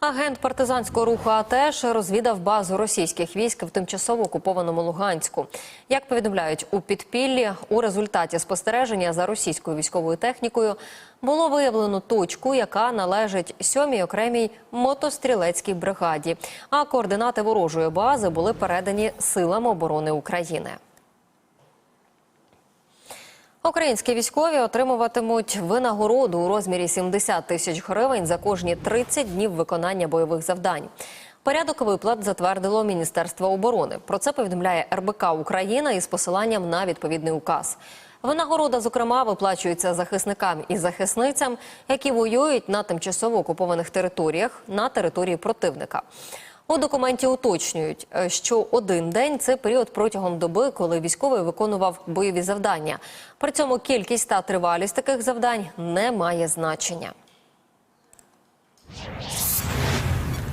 Агент партизанського руху АТЕШ розвідав базу російських військ в тимчасово окупованому Луганську. Як повідомляють у підпіллі, у результаті спостереження за російською військовою технікою було виявлено точку, яка належить сьомій окремій мотострілецькій бригаді. А координати ворожої бази були передані силам оборони України. Українські військові отримуватимуть винагороду у розмірі 70 тисяч гривень за кожні 30 днів виконання бойових завдань. Порядок виплат затвердило Міністерство оборони. Про це повідомляє РБК Україна із посиланням на відповідний указ. Винагорода, зокрема, виплачується захисникам і захисницям, які воюють на тимчасово окупованих територіях на території противника. У документі уточнюють, е, що один день це період протягом доби, коли військовий виконував бойові завдання. При цьому кількість та тривалість таких завдань не має значення.